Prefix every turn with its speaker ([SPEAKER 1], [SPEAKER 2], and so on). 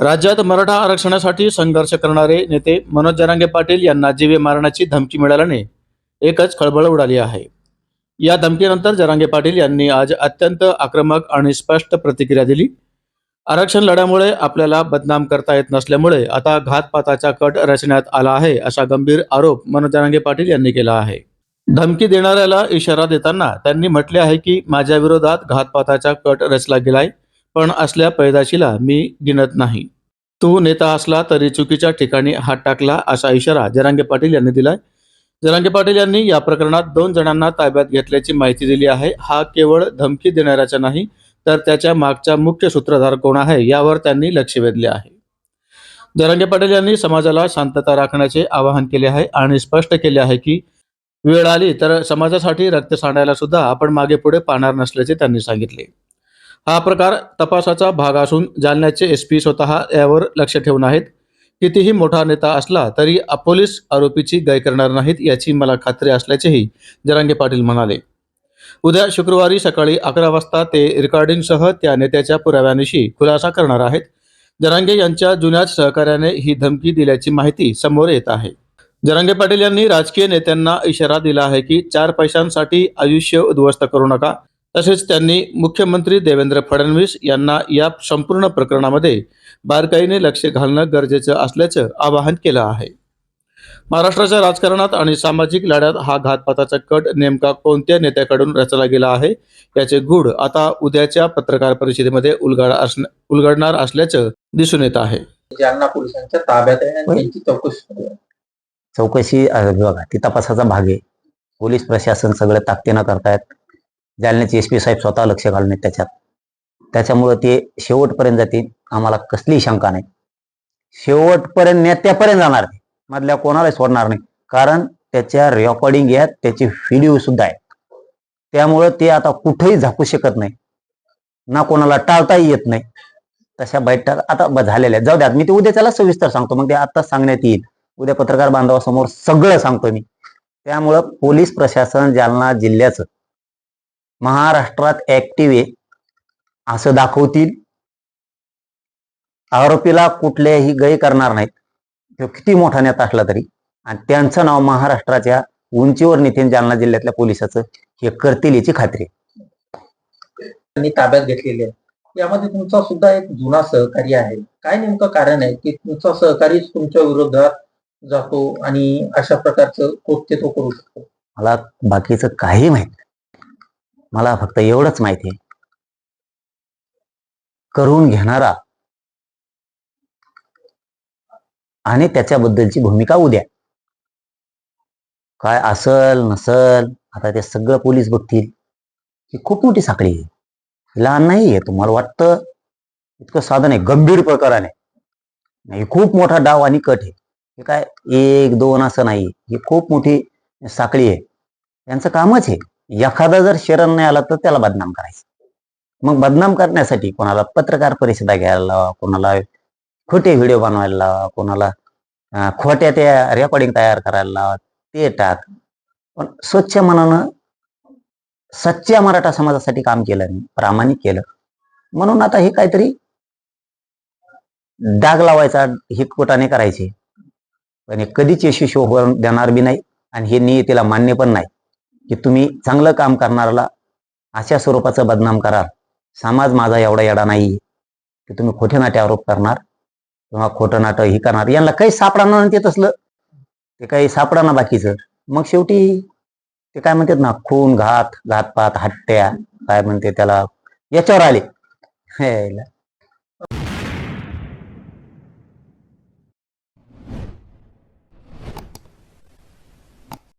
[SPEAKER 1] राज्यात मराठा आरक्षणासाठी संघर्ष करणारे नेते मनोज जरांगे पाटील यांना जीवे मारण्याची धमकी मिळाल्याने एकच खळबळ उडाली आहे. या धमकीनंतर जरांगे पाटील यांनी आज अत्यंत आक्रमक आणि स्पष्ट प्रतिक्रिया दिली. आरक्षण लढ्यामुळे आपल्याला बदनाम करता येत नसल्यामुळे आता घातपाताचा कट रचण्यात आला आहे असा गंभीर आरोप मनोज जरांगे पाटील यांनी केला आहे. धमकी देणाऱ्याला इशारा देताना त्यांनी म्हटले आहे की माझ्या विरोधात घातपाताचा कट रचला गेलाय पण असल्या पैदाशीला मी गिनत नाही. तू नेता असला तरी चुकीच्या ठिकाणी हात टाकला असा इशारा जरांगे पाटील यांनी दिलाय. जरांगे पाटील यांनी या प्रकरणात दोन जणांना ताब्यात घेतल्याची माहिती दिली आहे. हा केवळ धमकी देणाऱ्याचा नाही तर त्याच्या मागचा मुख्य सूत्रधार कोण आहे यावर त्यांनी लक्ष वेधले आहे. जरांगे पाटील यांनी समाजाला शांतता राखण्याचे आवाहन केले आहे आणि स्पष्ट केले आहे की वेळ आली तर समाजासाठी रक्त सांडायला सुद्धा आपण मागे पुढे पाहणार नसल्याचे त्यांनी सांगितले. हा प्रकार तपासाचा भाग असून जालन्याचे एस पी स्वतः यावर लक्ष ठेवून आहेत. कितीही मोठा नेता असला तरी पोलीस आरोपीची गय करणार नाहीत याची मला खात्री असल्याचेही जरांगे पाटील म्हणाले. उद्या शुक्रवारी सकाळी अकरा वाजता ते रेकॉर्डिंगसह त्या नेत्याच्या पुराव्यानिशी खुलासा करणार आहेत. जरांगे यांच्या जुन्याच सहकार्याने ही धमकी दिल्याची माहिती समोर येत आहे. जरांगे पाटील यांनी राजकीय नेत्यांना इशारा दिला आहे की चार पैशांसाठी आयुष्य उद्ध्वस्त करू नका. तसेच त्यांनी मुख्यमंत्री देवेंद्र फडणवीस यांना या संपूर्ण प्रकरणामध्ये बारकाईने लक्ष घालणं गरजेचं असल्याचं आवाहन केलं आहे महाराष्ट्राच्या राजकारणात आणि सामाजिक लढ्यात हा घातपाताचा कट नेमका कोणत्या नेत्याकडून रचला गेला आहे याचे गूढ आता उद्याच्या पत्रकार परिषदेमध्ये उलगडणार असल्याचं दिसून येत आहे
[SPEAKER 2] जालना पोलिसांच्या ताब्यात. त्यांची चौकशी.
[SPEAKER 3] चौकशी बघा ती तपासाचा भाग आहे पोलीस प्रशासन सगळं ताकदीनं करतायत जालन्याचे एस पी साहेब स्वतः लक्ष घालून आहेत त्याच्यात. त्याच्यामुळं ते शेवटपर्यंत जातील. आम्हाला कसली शंका नाही. शेवटपर्यंत नेत्यापर्यंत जाणार मधल्या कोणालाही सोडणार नाही. कारण त्याच्या रेकॉर्डिंग आहेत त्याचे व्हिडिओ सुद्धा आहेत. त्यामुळं ते आता कुठेही झाकू शकत नाही. ना कोणाला टाळताही येत नाही. तशा बैठक आता झालेल्या आहेत. जाऊ द्या मी ते उद्या त्याला सविस्तर सांगतो. मग ते आता सांगण्यात येईल. उद्या पत्रकार बांधवासमोर सगळं सांगतो मी. त्यामुळं पोलीस प्रशासन जालना जिल्ह्याचं महाराष्ट्रात ऍक्टिव्ह आहे. असं दाखवतील. आरोपीला कुठल्याही गय करणार नाहीत. तो किती मोठा नेता असला तरी. आणि त्यांचं नाव महाराष्ट्राच्या उंचीवर नेते जालना जिल्ह्यातल्या पोलिसाचं हे करतील याची खात्री.
[SPEAKER 2] त्यांनी ताब्यात घेतलेले आहे. यामध्ये तुमचा सुद्धा एक जुना सहकारी आहे. काय नेमकं कारण आहे की तुमचा सहकारीच तुमच्या विरोधात जातो आणि अशा प्रकारचं कृत्य तो करू शकतो?
[SPEAKER 3] मला बाकीचं काही माहीत नाही. मला फक्त एवढंच माहिती आहे. करून घेणारा आणि त्याच्याबद्दलची भूमिका उद्या. काय असल नसल आता ते सगळं पोलीस बघतील. ही खूप मोठी साखळी आहे. लहान नाही आहे तुम्हाला वाटतं? इतकं साधन आहे गंभीर प्रकाराने नाही खूप मोठा डाव आणि कट आहे. हे काय एक दोन असं नाही. ही खूप मोठी साखळी आहे. यांचं कामच आहे. एखादा जर शरण नाही आला तर त्याला बदनाम करायचं. मग बदनाम करण्यासाठी कोणाला पत्रकार परिषदा घ्यायला लावा कोणाला खोटे व्हिडिओ बनवायला लावा कोणाला खोट्या त्या रेकॉर्डिंग तयार करायला लावा ते टाक. पण स्वच्छ मनानं सच्च्या मराठा समाजासाठी काम केलं मी प्रामाणिक केलं. म्हणून आता हे काहीतरी डाग लावायचा हितकोटाने करायचे. पण हे कधीच यशस्वी होऊन देणार बी नाही आणि हे नियतीला मान्य पण नाही. की तुम्ही चांगलं काम करणाऱ्याला अशा स्वरूपाचं बदनाम कराल. समाज माझा एवढा येडा नाही की तुम्ही खोटे नाटे आरोप करणार किंवा खोटं नाटक ही करणार. यांना काही सापडाना ते तसलं. ते काही सापडा बाकीचं. मग शेवटी ते काय म्हणतात ना खून घात घातपात हट्ट्या काय म्हणते त्याला? याच्यावर आले.